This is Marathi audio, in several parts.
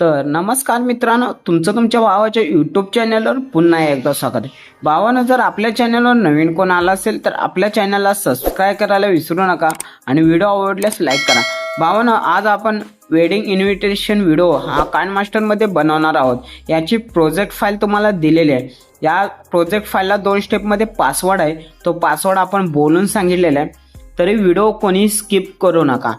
तर नमस्कार मित्रांनो तुमचं तुमच्या भावाच्या यूट्यूब चॅनलवर पुन्हा एकदा स्वागत आहे. भावानं जर आपल्या चॅनलवर नवीन कोण आला असेल तर आपल्या चॅनलला सबस्क्राईब करायला विसरू नका आणि व्हिडिओ आवडल्यास लाईक करा. भावानं आज आपण वेडिंग इन्व्हिटेशन व्हिडिओ हा कान मास्टरमध्ये बनवणार आहोत. याची प्रोजेक्ट फाईल तुम्हाला दिलेली आहे. या प्रोजेक्ट फाईलला दोन स्टेपमध्ये पासवर्ड आहे. तो पासवर्ड आपण बोलून सांगितलेला आहे. तरी व्हिडिओ कोणी स्किप करू नका.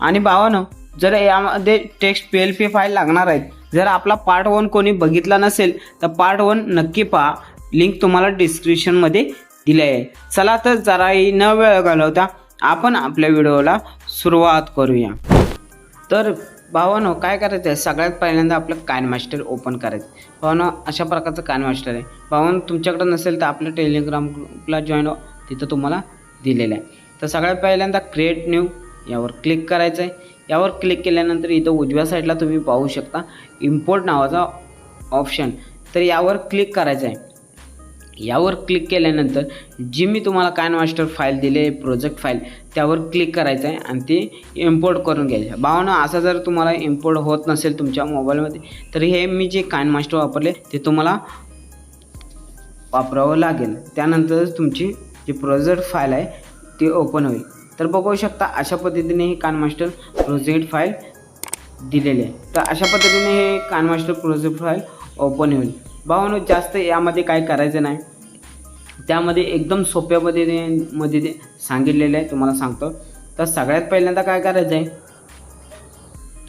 आणि भावानं जर यामध्ये text P L P file लागणार आहेत जर आपला पार्ट वन कोणी बघितला नसेल तर पार्ट वन नक्की पहा. लिंक तुम्हाला डिस्क्रिप्शनमध्ये दिली आहे. चला तर जराही न वेळ घालवता आपण आपल्या व्हिडिओला सुरुवात करूया. तर भावानो काय करायचं आहे सगळ्यात पहिल्यांदा आपलं कान मास्टर ओपन करायचं. भावानो अशा प्रकारचं कान मास्टर आहे. भावानो तुमच्याकडं नसेल तर आपलं टेलिग्राम ग्रुपला जॉईन तिथं तुम्हाला दिलेलं आहे. तर सगळ्यात पहिल्यांदा क्रिएट न्यू यावर क्लिक करायचं आहे यावर क्लिक केल्यानंतर इथं उजव्या साईडला तुम्ही पाहू शकता इम्पोर्ट नावाचा ऑप्शन तर यावर क्लिक करायचं आहे यावर क्लिक केल्यानंतर जी मी तुम्हाला कायन मास्टर फाईल दिले प्रोजेक्ट फाईल त्यावर क्लिक करायचं आहे आणि ती इम्पोर्ट करून घ्यायचं. भावना असं जर तुम्हाला इम्पोर्ट होत नसेल तुमच्या मोबाईलमध्ये तर हे मी जे कायन मास्टर वापरले ते तुम्हाला वापरावं लागेल. त्यानंतरच तुमची जी प्रोजेक्ट फाईल आहे ती ओपन होईल. तर बघू शकता अशा पद्धतीने हे कान मास्टर प्रोजेक्ट फाईल दिलेले आहे. तर अशा पद्धतीने हे कान मास्टर प्रोजेक्ट फाईल ओपन होईल. भावानो जास्त यामध्ये काय करायचं नाही. त्यामध्ये एकदम सोप्या पद्धतीने मध्ये ते सांगितलेलं आहे तुम्हाला सांगतो. तर सगळ्यात पहिल्यांदा काय करायचं आहे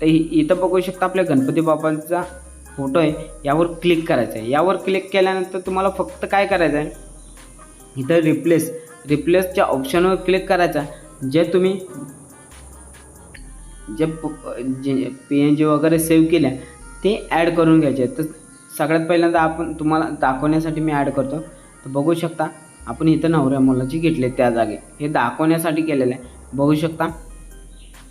तर इथं बघू शकता आपल्या गणपती बाप्पांचा फोटो आहे यावर क्लिक करायचं आहे. यावर क्लिक केल्यानंतर तुम्हाला फक्त काय करायचं आहे इथं रिप्लेस रिप्लेसच्या ऑप्शनवर क्लिक करायचा जे तुम्ही जे जे पी एन जी वगैरे सेव्ह केल्या ते ॲड करून घ्यायचे. तर सगळ्यात पहिल्यांदा आपण तुम्हाला दाखवण्यासाठी मी ॲड करतो. तर बघू शकता आपण इथं नवऱ्या मुलाची घेतले त्या जागे. हे दाखवण्यासाठी केलेलं आहे. बघू शकता.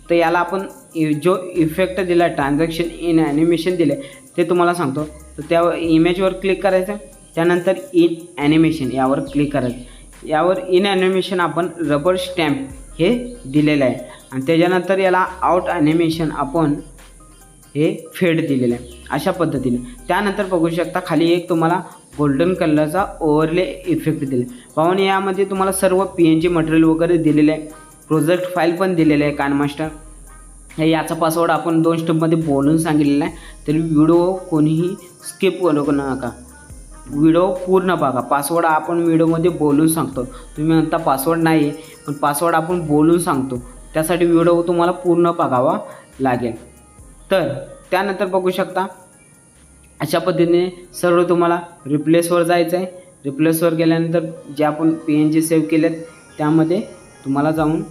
तर याला आपण इ- जो इफेक्ट दिला ट्रान्झॅक्शन इन ॲनिमेशन दिले ते तुम्हाला सांगतो. तर त्या इमेजवर क्लिक करायचं. त्यानंतर इन ॲनिमेशन यावर क्लिक करायचं. यावर इन ॲनिमेशन आपण रबर स्टॅम्प हे दिलेलं आहे. आणि त्याच्यानंतर याला आउट ॲनिमेशन आपण हे फेड दिलेलं आहे. अशा पद्धतीने. त्यानंतर बघू शकता खाली एक तुम्हाला गोल्डन कलरचा ओव्हरले इफेक्ट दिले पाहून यामध्ये तुम्हाला सर्व पी एन जी मटेरियल वगैरे दिलेलं आहे. प्रोजेक्ट फाईल पण दिलेलं आहे कान मास्टर हे याचा पासवर्ड आपण दोन स्टेपमध्ये बोलून सांगितलेला आहे. तरी व्हिडिओ कोणीही स्किप करू नका. व्हिडिओ पूर्ण बघा. पासवर्ड आपण व्हिडिओमध्ये बोलून सांगतो. तुम्ही म्हणता पासवर्ड नाही आहे पण पासवर्ड आपण बोलून सांगतो. त्यासाठी व्हिडिओ तुम्हाला पूर्ण बघावा लागेल. तर त्यानंतर बघू शकता अशा पद्धतीने सर्व तुम्हाला रिप्लेसवर जायचं आहे रिप्लेसवर गेल्यानंतर जे आपण पी एन जी सेव्ह केलेत त्यामध्ये तुम्हाला जाऊन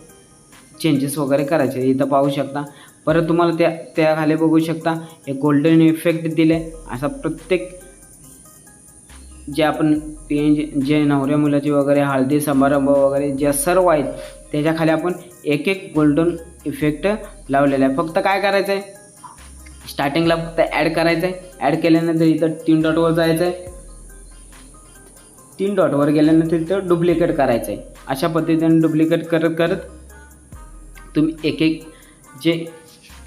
चेंजेस वगैरे करायचे इथं पाहू शकता. परत तुम्हाला त्या त्याखाली बघू शकता. एक गोल्डन इफेक्ट दिले. असा प्रत्येक जे आपण पी एन जी जे नवऱ्या मुलाचे वगैरे हळदी समारंभ वगैरे जे सर्व आहेत त्याच्याखाली आपण एक एक गोल्डन इफेक्ट लावलेला आहे. फक्त काय करायचं आहे स्टार्टिंगला फक्त ॲड करायचं आहे ॲड केल्यानंतर इथं तीन डॉटवर जायचं आहे तीन डॉटवर गेल्यानंतर इथं डुप्लिकेट करायचं आहे अशा पद्धतीने डुप्लिकेट करत करत तुम्ही एक एक जे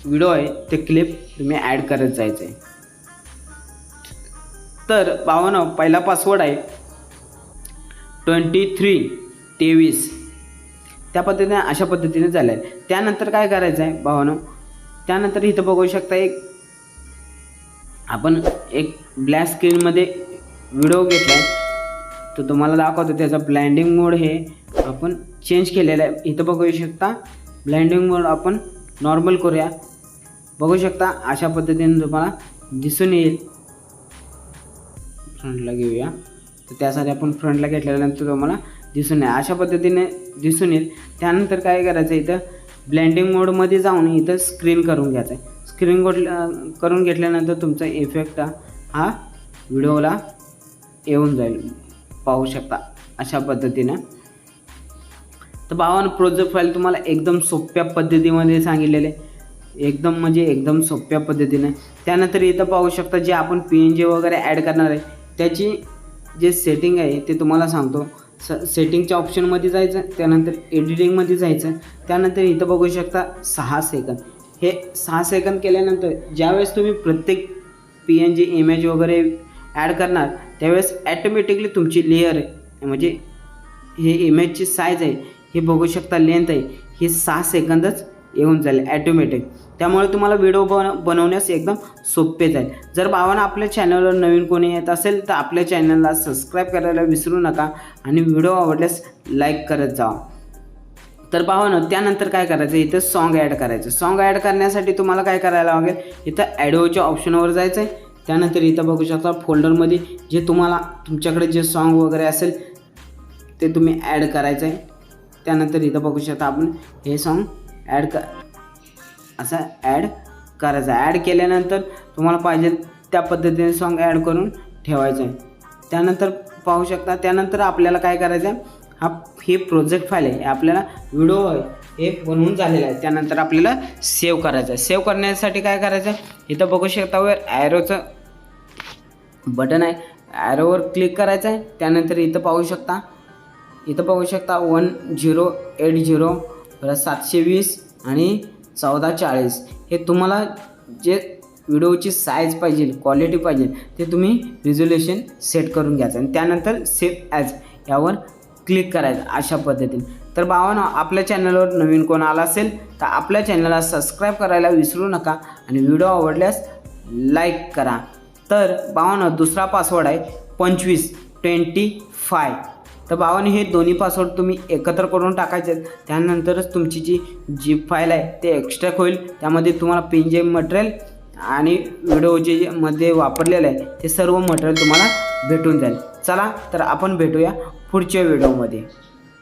व्हिडिओ आहे ते क्लिप तुम्ही ॲड करत जायचं आहे तर भावानं पहिला पासवर्ड आहे. ट्वेंटी थ्री तेवीस. त्या पद्धतीने अशा पद्धतीने झालं आहे त्यानंतर काय करायचं आहे? भावानो त्यानंतर इथं बघू शकता एक आपण एक ब्लॅक स्क्रीनमध्ये व्हिडिओ घेतला आहे तर तुम्हाला दाखवतो त्याचा ब्लँडिंग मोड हे आपण चेंज केलेलं आहे. इथं बघू शकता ब्लँडिंग मोड आपण नॉर्मल करूया. बघू शकता अशा पद्धतीने तुम्हाला दिसून येईल. फ्रंटला घेऊया. तर त्यासाठी आपण फ्रंटला घेतल्यानंतर तुम्हाला दिसून येईल. अशा पद्धतीने दिसून येईल. त्यानंतर काय करायचं इथं? ब्लँडिंग मोडमध्ये जाऊन इथं स्क्रीन करून घ्यायचं आहे. स्क्रीन करून घेतल्यानंतर तुमचा इफेक्ट हा व्हिडिओला येऊन जाईल. पाहू शकता. अशा पद्धतीनं. तर बावन प्रोजेक्ट फाईल तुम्हाला एकदम सोप्या पद्धतीमध्ये सांगितलेले. एकदम म्हणजे एकदम सोप्या पद्धतीने. त्यानंतर इथं पाहू शकता जे आपण पी एन जी वगैरे ॲड करणार आहे. त्याची जे सेटिंग आहे ते तुम्हाला सांगतो. स सेटिंगच्या ऑप्शनमध्ये जायचं त्यानंतर एडिटिंगमध्ये जायचं त्यानंतर इथं बघू शकता सहा सेकंद हे सहा सेकंद केल्यानंतर ज्यावेळेस तुम्ही प्रत्येक पी एन जी इमेज वगैरे ॲड करणार त्यावेळेस ॲटोमॅटिकली तुमची लेअर म्हणजे हे इमेजची साईज आहे हे बघू शकता लेंथ आहे हे सहा सेकंदच येऊन जाईल ॲटोमॅटिक त्यामुळे तुम्हाला व्हिडिओ बन बनवण्यास एकदम सोपे जाईल. जर भावानं आपल्या चॅनलवर नवीन कोणी येत असेल तर आपल्या चॅनलला सबस्क्राईब करायला विसरू नका आणि व्हिडिओ आवडल्यास लाईक करत जावा तर भावानं त्यानंतर काय करायचं? इथं सॉन्ग ॲड करायचं. सॉन्ग ॲड करण्यासाठी तुम्हाला काय करायला लागेल? इथं ॲडिओच्या ऑप्शनवर जायचं आहे त्यानंतर इथं बघू शकता फोल्डरमध्ये जे तुम्हाला तुमच्याकडे जे सॉन्ग वगैरे असेल ते तुम्ही ॲड करायचं आहे त्यानंतर इथं बघू शकता आपण हे सॉन्ग ॲड क असं ॲड करायचं. ॲड केल्यानंतर तुम्हाला पाहिजे त्या पद्धतीने सॉन्ग ॲड करून ठेवायचं आहे. त्यानंतर पाहू शकता त्यानंतर आपल्याला काय करायचं आहे हा हे प्रोजेक्ट फाईल आहे. हे आपल्याला व्हिडिओ हे बनवून झालेलं आहे. त्यानंतर आपल्याला सेव्ह करायचं आहे. सेव्ह करण्यासाठी काय करायचं? आहे इथं बघू शकता वर ॲरोचं बटन आहे. ॲरोवर क्लिक करायचं आहे. त्यानंतर इथं पाहू शकता इथं पाहू शकता वन झिरो एट झिरो परत सातशे वीस आणि चौदा चाळीस. हे तुम्हाला जे व्हिडिओची साईज पाहिजे क्वालिटी पाहिजे ते तुम्ही रिझोल्युशन सेट करून घ्यायचं. आणि त्यानंतर सेफ ॲज यावर क्लिक करायचं अशा पद्धतीने. तर भावानं आपल्या चॅनलवर नवीन कोण आला असेल तर आपल्या चॅनलला सबस्क्राईब करायला विसरू नका आणि व्हिडिओ आवडल्यास लाईक करा. तर भावानं दुसरा पासवर्ड आहे पंचवीस ट्वेंटी फाय तर भावाने हे दोन्ही पासवर्ड तुम्ही एकत्र करून टाकायचे आहेत. त्यानंतरच तुमची जी जीप फाईल आहे ते एक्स्ट्रॅक्ट होईल. त्यामध्ये तुम्हाला पिन जे मटेरियल आणि व्हिडिओ जे मध्ये वापरलेलं आहे ते सर्व मटेरियल तुम्हाला भेटून जाईल. चला तर आपण भेटूया पुढच्या व्हिडिओमध्ये